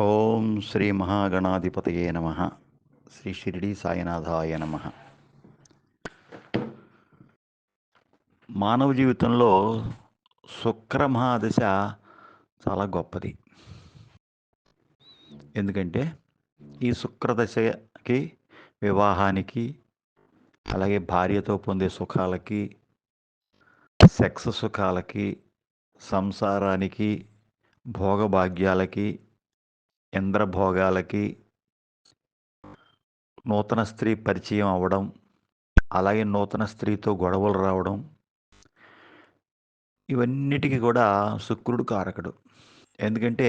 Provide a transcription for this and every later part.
ఓం శ్రీ మహాగణాధిపతయే నమ. శ్రీ షిరిడి సాయినాథాయ నమ. మానవ జీవితంలో శుక్ర మహాదశ చాలా గొప్పది. ఎందుకంటే ఈ శుక్రదశకి వివాహానికి అలాగే భార్యతో పొందే సుఖాలకి సెక్స్ సుఖాలకి సంసారానికి భోగభాగ్యాలకి ఇంద్రభోగాలకి నూతన స్త్రీ పరిచయం అవ్వడం అలాగే నూతన స్త్రీతో గొడవలు రావడం ఇవన్నిటికీ కూడా శుక్రుడు కారకుడు. ఎందుకంటే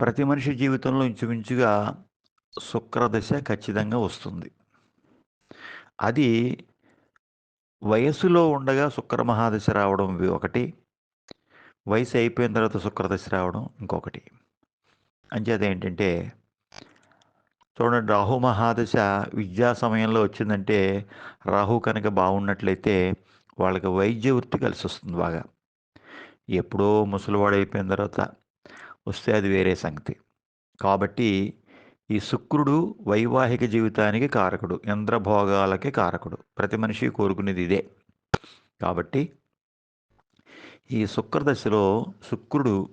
ప్రతి మనిషి జీవితంలో ఇంచుమించుగా శుక్రదశ ఖచ్చితంగా వస్తుంది. అది వయస్సులో ఉండగా శుక్ర మహాదశ రావడం ఒకటి వయసు అయిపోయిన తర్వాత శుక్రదశ రావడం ఇంకొకటి. అంచేత ఏంటంటే చూడండి రాహు మహాదశ విద్యా సమయంలో వచ్చిందంటే రాహు కనుక బాగున్నట్లయితే వాళ్ళకి వైద్య వృత్తి కలిసి వస్తుంది బాగా. ఎప్పుడో ముసలివాడు అయిపోయిన తర్వాత వస్తే అది వేరే సంగతి. కాబట్టి ఈ శుక్రుడు వైవాహిక జీవితానికి కారకుడు ఇంద్రభోగాలకి కారకుడు. ప్రతి మనిషి కోరుకునేది ఇదే. కాబట్టి ఈ శుక్రదశలో శుక్రుడు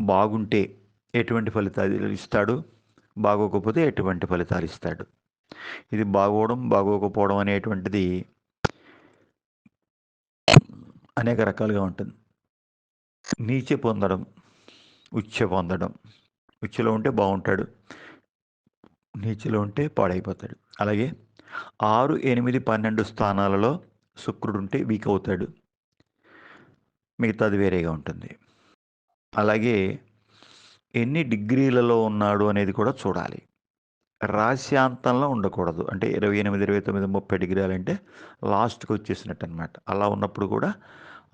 బాగుంటే ఎటువంటి ఫలితాలు ఇస్తాడు? బాగోకపోతే ఎటువంటి ఫలితాలు ఇస్తాడు? ఇది బాగోవడం బాగోకపోవడం అనేటువంటిది అనేక రకాలుగా ఉంటుంది. నీచ పొందడం ఉచ్చ పొందడం. ఉచ్చలో ఉంటే బాగుంటాడు. నీచలో ఉంటే పాడైపోతాడు. అలాగే ఆరు ఎనిమిది పన్నెండు స్థానాలలో శుక్రుడు ఉంటే వీక్ అవుతాడు. మిగతాది వేరేగా ఉంటుంది. అలాగే ఎన్ని డిగ్రీలలో ఉన్నాడు అనేది కూడా చూడాలి. రాశ్యాంతంలో ఉండకూడదు. అంటే ఇరవై ఎనిమిది ఇరవై తొమ్మిది ముప్పై డిగ్రీలు అంటే లాస్ట్కి వచ్చేసినట్టు అనమాట అలా ఉన్నప్పుడు కూడా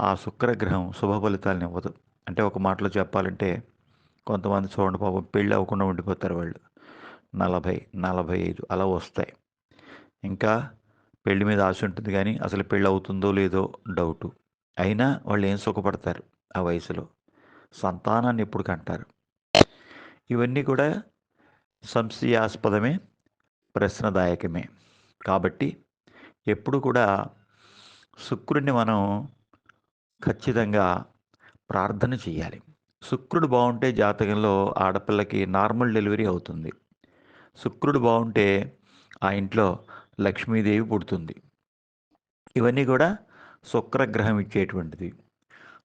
ఆ శుక్రగ్రహం శుభ ఫలితాలను ఇవ్వదు. అంటే ఒక మాటలో చెప్పాలంటే కొంతమంది చూడండి పాపం పెళ్ళి అవ్వకుండా ఉండిపోతారు వాళ్ళు. నలభై నలభై ఐదు అలా వస్తాయి. ఇంకా పెళ్ళి మీద ఆశ ఉంటుంది కానీ అసలు పెళ్ళి అవుతుందో లేదో డౌటు. అయినా వాళ్ళు ఏం సుఖపడతారు ఆ వయసులో? సంతానాన్ని ఎప్పుడు కంటారు? ఇవన్నీ కూడా సంశయాస్పదమే ప్రశ్నదాయకమే. కాబట్టి ఎప్పుడు కూడా శుక్రుడిని మనం ఖచ్చితంగా ప్రార్థన చేయాలి శుక్రుడు బాగుంటే జాతకంలో ఆడపిల్లకి నార్మల్ డెలివరీ అవుతుంది. శుక్రుడు బాగుంటే ఆ ఇంట్లో లక్ష్మీదేవి పుడుతుంది. ఇవన్నీ కూడా శుక్రగ్రహం ఇచ్చేటువంటిది.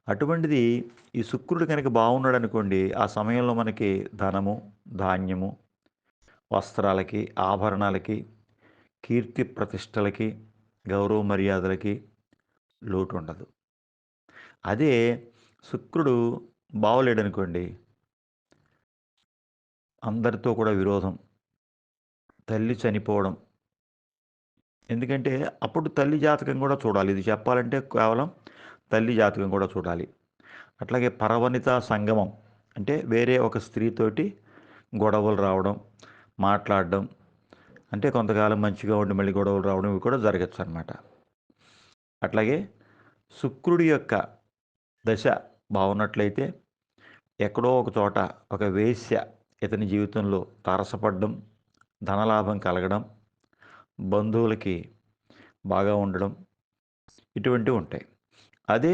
అటువంటిది ఈ శుక్రుడు కనుక బాగున్నాడు అనుకోండి ఆ సమయంలో మనకి ధనము ధాన్యము వస్త్రాలకి ఆభరణాలకి కీర్తి ప్రతిష్టలకి గౌరవ మర్యాదలకి లోటు ఉండదు అదే శుక్రుడు బాగోలేడనుకోండి అందరితో కూడా విరోధం తల్లి చనిపోవడం. ఎందుకంటే అప్పుడు తల్లి జాతకం కూడా చూడాలి. ఇది చెప్పాలంటే కేవలం తల్లి జాతకం కూడా చూడాలి. అట్లాగే పరవనిత సంగమం అంటే వేరే ఒక స్త్రీతోటి గొడవలు రావడం మాట్లాడడం అంటే కొంతకాలం మంచిగా ఉండి మళ్ళీ గొడవలు రావడం ఇవి కూడా జరగచ్చు అనమాట అట్లాగే శుక్రుడి యొక్క దశ బాగున్నట్లయితే ఎక్కడో ఒక చోట ఒక వేశ్య ఇతని జీవితంలో తారసపడడం ధనలాభం కలగడం బంధువులకి బాగా ఉండడం ఇటువంటివి ఉంటాయి. అదే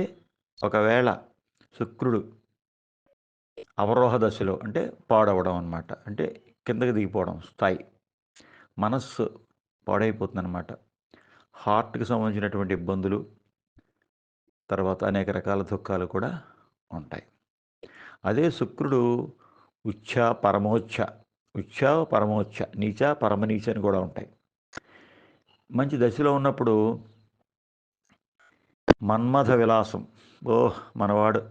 ఒకవేళ శుక్రుడు అవరోహ దశలో అంటే పాడవడం అనమాట అంటే కిందకి దిగిపోవడం స్థాయి. మనస్సు పాడైపోతుంది అనమాట హార్ట్కి సంబంధించినటువంటి ఇబ్బందులు తర్వాత అనేక రకాల దుఃఖాలు కూడా ఉంటాయి. అదే శుక్రుడు ఉచ్చ పరమోచ్చ ఉచ్చ పరమోచ్చ నీచ పరమనీచ అని కూడా ఉంటాయి. మంచి దశలో ఉన్నప్పుడు మన్మథ విలాసం. ఓ మనవాడు.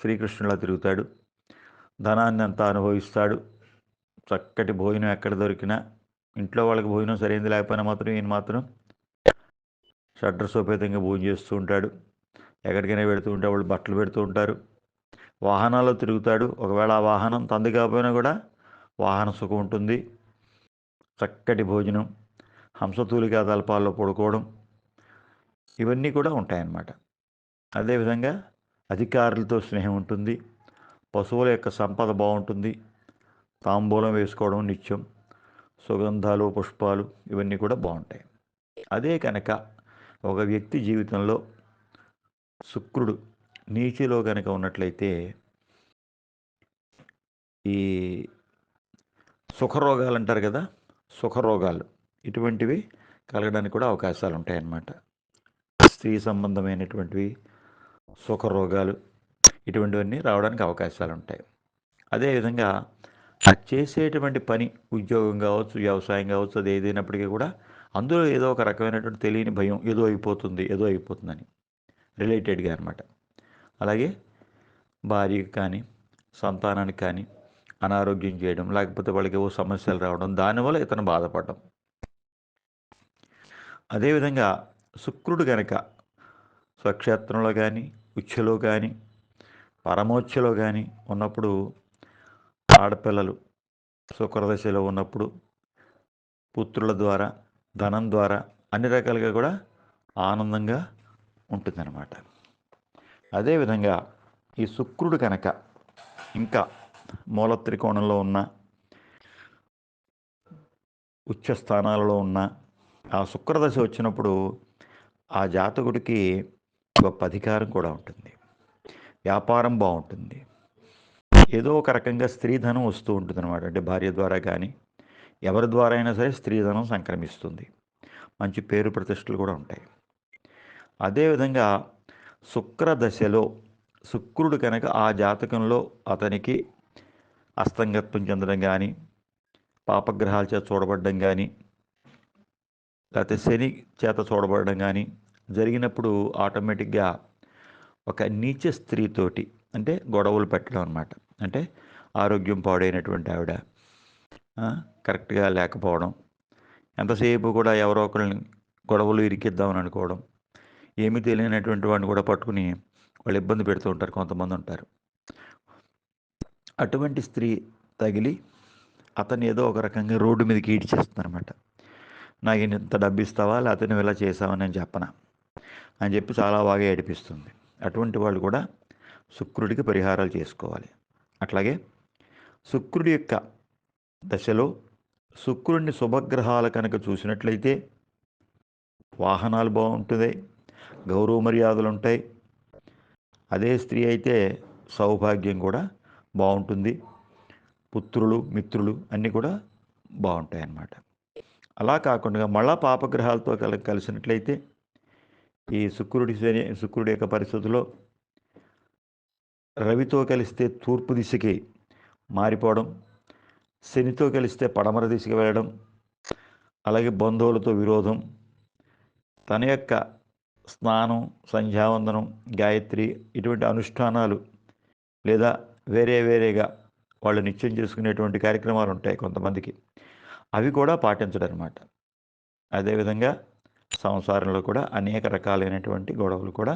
శ్రీకృష్ణులా తిరుగుతాడు. ధనాన్ని అంతా అనుభవిస్తాడు. చక్కటి భోజనం ఎక్కడ దొరికినా. ఇంట్లో వాళ్ళకి భోజనం సరైనది లేకపోయినా మాత్రం ఈయన మాత్రం షడ్రసోపేతంగా భోజనం చేస్తూ ఉంటాడు. ఎక్కడికైనా పెడుతూ ఉంటే వాళ్ళు బట్టలు పెడుతూ ఉంటారు. వాహనాల్లో తిరుగుతాడు. ఒకవేళ ఆ వాహనం తంది కాకపోయినా కూడా వాహన సుఖం ఉంటుంది. చక్కటి భోజనం. హంసతూలికా తలపాల్లో పడుకోవడం. ఇవన్నీ కూడా ఉంటాయన్నమాట. అదేవిధంగా అధికారులతో స్నేహం ఉంటుంది. పశువుల యొక్క సంపద బాగుంటుంది. తాంబూలం వేసుకోవడం నిత్యం. సుగంధాలు పుష్పాలు ఇవన్నీ కూడా బాగుంటాయి. అదే కనుక ఒక వ్యక్తి జీవితంలో శుక్రుడు నీచిలో కనుక ఉన్నట్లయితే ఈ సుఖరోగాలు అంటారు కదా! సుఖరోగాలు ఇటువంటివి కలగడానికి కూడా అవకాశాలు ఉంటాయన్నమాట. స్త్రీ సంబంధమైనటువంటివి సుఖరోగాలు ఇటువంటివన్నీ రావడానికి అవకాశాలు ఉంటాయి అదేవిధంగా ఆ చేసేటువంటి పని ఉద్యోగం కావచ్చు వ్యవసాయం కావచ్చు అది ఏదైనప్పటికీ కూడా అందులో ఏదో ఒక రకమైనటువంటి తెలియని భయం ఏదో అయిపోతుంది ఏదో అయిపోతుందని రిలేటెడ్గా అనమాట అలాగే భార్యకి కానీ సంతానానికి కానీ అనారోగ్యం చేయడం లేకపోతే వాళ్ళకి ఏవో సమస్యలు రావడం దానివల్ల ఇతను బాధపడడం. అదేవిధంగా శుక్రుడు గనక స్వక్షేత్రంలో కానీ ఉచ్ఛలో కానీ పరమోచ్ఛలో కానీ ఉన్నప్పుడు ఆడపిల్లలు శుక్రదశలో ఉన్నప్పుడు పుత్రుల ద్వారా ధనం ద్వారా అన్ని రకాలుగా కూడా ఆనందంగా ఉంటుందన్నమాట. అదేవిధంగా ఈ శుక్రుడు కనుక ఇంకా మూల త్రికోణంలో ఉన్న ఉచ్చ స్థానాలలో ఉన్న ఆ శుక్రదశ వచ్చినప్పుడు ఆ జాతకుడికి గొప్ప అధికారం కూడా ఉంటుంది. వ్యాపారం బాగుంటుంది. ఏదో ఒక రకంగా స్త్రీధనం వస్తూ ఉంటుంది అనమాట అంటే భార్య ద్వారా కానీ ఎవరి ద్వారా అయినా సరే స్త్రీధనం సంక్రమిస్తుంది. మంచి పేరు ప్రతిష్టలు కూడా ఉంటాయి. అదేవిధంగా శుక్రదశలో శుక్రుడు కనుక ఆ జాతకంలో అతనికి అస్తంగత్వం చెందడం కానీ పాపగ్రహాల చేత చూడబడడం కానీ లేకపోతే శని చేత చూడబడడం కానీ జరిగినప్పుడు ఆటోమేటిక్గా ఒక నీచ స్త్రీతోటి అంటే గొడవలు పెట్టడం అనమాట అంటే ఆరోగ్యం పాడైనటువంటి ఆవిడ కరెక్ట్గా లేకపోవడం ఎంతసేపు కూడా ఎవరో ఒకరిని గొడవలు ఇరికిద్దామని అనుకోవడం ఏమీ తెలియనటువంటి వాడిని కూడా పట్టుకుని వాళ్ళు ఇబ్బంది పెడుతూ ఉంటారు కొంతమంది ఉంటారు. అటువంటి స్త్రీ తగిలి అతను ఏదో ఒక రకంగా రోడ్డు మీదకి ఈడ్చేస్తుందనమాట నాకు ఇంత డబ్బు ఇస్తావా లేకపోతే నువ్వు ఇలా చేసావని నేను చెప్పనా? అని చెప్పి చాలా బాగా ఏడిపిస్తుంది. అటువంటి వాళ్ళు కూడా శుక్రుడికి పరిహారాలు చేసుకోవాలి. అట్లాగే శుక్రుడి యొక్క దశలో శుక్రుడిని శుభగ్రహాల కనుక చూసినట్లయితే వాహనాలు బాగుంటుంది గౌరవ మర్యాదలు ఉంటాయి. అదే స్త్రీ అయితే సౌభాగ్యం కూడా బాగుంటుంది. పుత్రులు మిత్రులు అన్నీ కూడా బాగుంటాయి అన్నమాట అలా కాకుండా మళ్ళా పాపగ్రహాలతో కల కలిసినట్లయితే ఈ శుక్రుడి శని శుక్రుడి యొక్క పరిస్థితిలో రవితో కలిస్తే తూర్పు దిశకి మారిపోవడం శనితో కలిస్తే పడమర దిశకి వెళ్ళడం అలాగే బంధువులతో విరోధం తన యొక్క స్నానం సంధ్యావందనం గాయత్రి ఇటువంటి అనుష్ఠానాలు లేదా వేరే వేరేగా వాళ్ళు నిత్యం చేసుకునేటువంటి కార్యక్రమాలు ఉంటాయి కొంతమందికి. అవి కూడా పాటించడం అనమాట అదేవిధంగా సంసారంలో కూడా అనేక రకాలైనటువంటి గొడవలు కూడా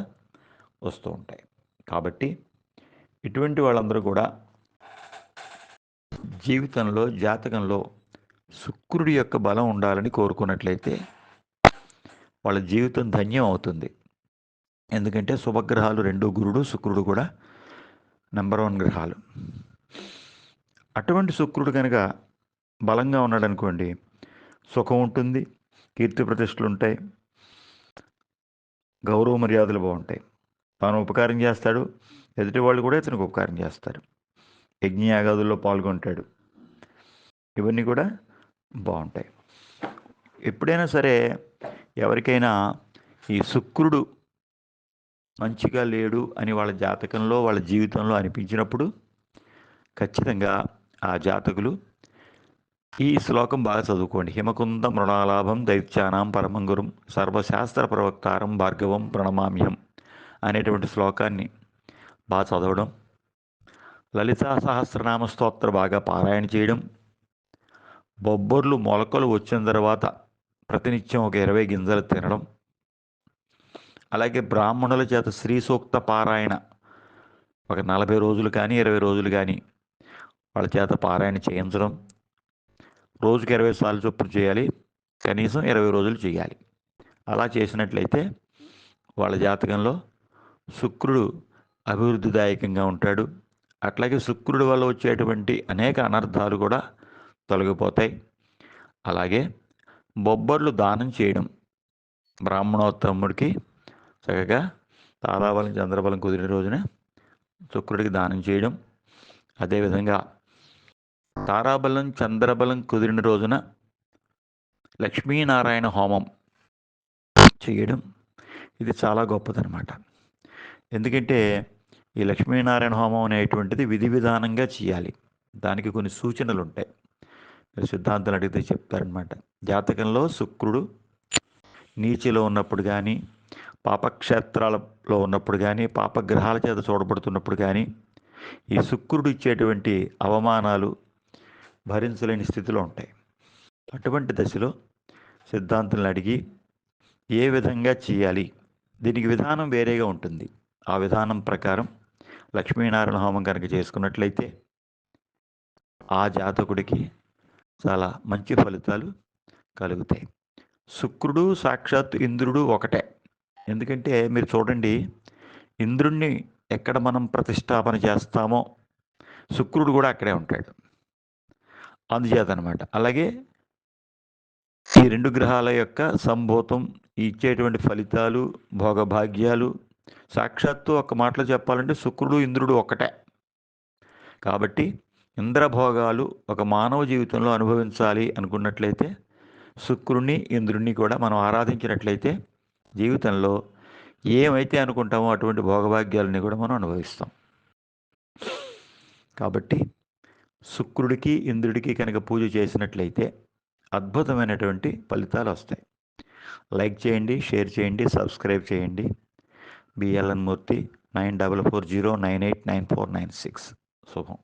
వస్తూ ఉంటాయి. కాబట్టి ఇటువంటి వాళ్ళందరూ కూడా జీవితంలో జాతకంలో శుక్రుడి యొక్క బలం ఉండాలని కోరుకున్నట్లయితే వాళ్ళ జీవితం ధన్యం అవుతుంది. ఎందుకంటే శుభగ్రహాలు రెండు గురుడు శుక్రుడు కూడా నెంబర్ వన్ గ్రహాలు. అటువంటి శుక్రుడు కనుక బలంగా ఉన్నాడు అనుకోండి సుఖం ఉంటుంది కీర్తి ప్రతిష్టలు ఉంటాయి గౌరవ మర్యాదలు బాగుంటాయి. తాను ఉపకారం చేస్తాడు ఎదుటి వాళ్ళు కూడా ఇతనికి ఉపకారం చేస్తారు. యజ్ఞయాగాదుల్లో పాల్గొంటాడు. ఇవన్నీ కూడా బాగుంటాయి. ఎప్పుడైనా సరే ఎవరికైనా ఈ శుక్రుడు మంచిగా లేడు అని వాళ్ళ జాతకంలో వాళ్ళ జీవితంలో అనిపించినప్పుడు ఖచ్చితంగా ఆ జాతకులు ఈ శ్లోకం బాగా చదువుకోండి. హిమకుంద మృణాలాభం దైత్యానాం పరమంగురం సర్వశాస్త్ర ప్రవక్తారం భార్గవం ప్రణమామ్యం అనేటువంటి శ్లోకాన్ని బాగా చదవడం. లలితా సహస్రనామ స్తోత్ర బాగా పారాయణ చేయడం. బొబ్బర్లు మొలకలు వచ్చిన తర్వాత ప్రతినిత్యం ఒక ఇరవై గింజలు తినడం. అలాగే బ్రాహ్మణుల చేత శ్రీ సూక్త పారాయణ ఒక నలభై రోజులు కానీ ఇరవై రోజులు కానీ వాళ్ళ చేత పారాయణ చేయించడం. రోజుకి ఇరవై సార్లు చొప్పున చేయాలి కనీసం ఇరవై రోజులు చేయాలి. అలా చేసినట్లయితే వాళ్ళ జాతకంలో శుక్రుడు అభివృద్ధిదాయకంగా ఉంటాడు. అట్లాగే శుక్రుడి వల్ల వచ్చేటువంటి అనేక అనర్థాలు కూడా తొలగిపోతాయి. అలాగే బొబ్బర్లు దానం చేయడం బ్రాహ్మణోత్తముడికి చక్కగా తారాబలం చంద్రబలం కుదిరిన రోజున శుక్రుడికి దానం చేయడం అదేవిధంగా తారాబలం చంద్రబలం కుదిరిన రోజున లక్ష్మీనారాయణ హోమం చేయడం ఇది చాలా గొప్పదనమాట ఎందుకంటే ఈ లక్ష్మీనారాయణ హోమం అనేటువంటిది విధి విధానంగా చేయాలి. దానికి కొన్ని సూచనలు ఉంటాయి మీరు సిద్ధాంతాలు అడిగితే చెప్తారనమాట జాతకంలో శుక్రుడు నీచిలో ఉన్నప్పుడు కానీ పాపక్షేత్రాలలో ఉన్నప్పుడు కానీ పాపగ్రహాల చేత చూడబడుతున్నప్పుడు కానీ ఈ శుక్రుడు ఇచ్చేటువంటి అవమానాలు భరించలేని స్థితిలో ఉంటాయి. అటువంటి దశలో సిద్ధాంతులను అడిగి ఏ విధంగా చేయాలి? దీనికి విధానం వేరేగా ఉంటుంది. ఆ విధానం ప్రకారం లక్ష్మీనారాయణ హోమం కనుక చేసుకున్నట్లయితే ఆ జాతకుడికి చాలా మంచి ఫలితాలు కలుగుతాయి. శుక్రుడు సాక్షాత్ ఇంద్రుడు ఒకటే. ఎందుకంటే మీరు చూడండి ఇంద్రుణ్ణి ఎక్కడ మనం ప్రతిష్టాపన చేస్తామో శుక్రుడు కూడా అక్కడే ఉంటాడు. అందుచేత అనమాట అలాగే ఈ రెండు గ్రహాల యొక్క సంభూతం ఇచ్చేటువంటి ఫలితాలు భోగభాగ్యాలు సాక్షాత్తు ఒక మాటలో చెప్పాలంటే శుక్రుడు ఇంద్రుడు ఒకటే కాబట్టి ఇంద్రభోగాలు ఒక మానవ జీవితంలో అనుభవించాలి అనుకున్నట్లయితే శుక్రుణ్ణి ఇంద్రుణ్ణి కూడా మనం ఆరాధించినట్లయితే జీవితంలో ఏమైతే అనుకుంటామో అటువంటి భోగభాగ్యాలని కూడా మనం అనుభవిస్తాం. కాబట్టి శుక్రుడికి ఇంద్రుడికి కనుక పూజ చేసినట్లయితే అద్భుతమైనటువంటి ఫలితాలు వస్తాయి. లైక్ చేయండి షేర్ చేయండి సబ్స్క్రైబ్ చేయండి. BLN Murthy nine double four zero nine eight nine four nine six. శుభం.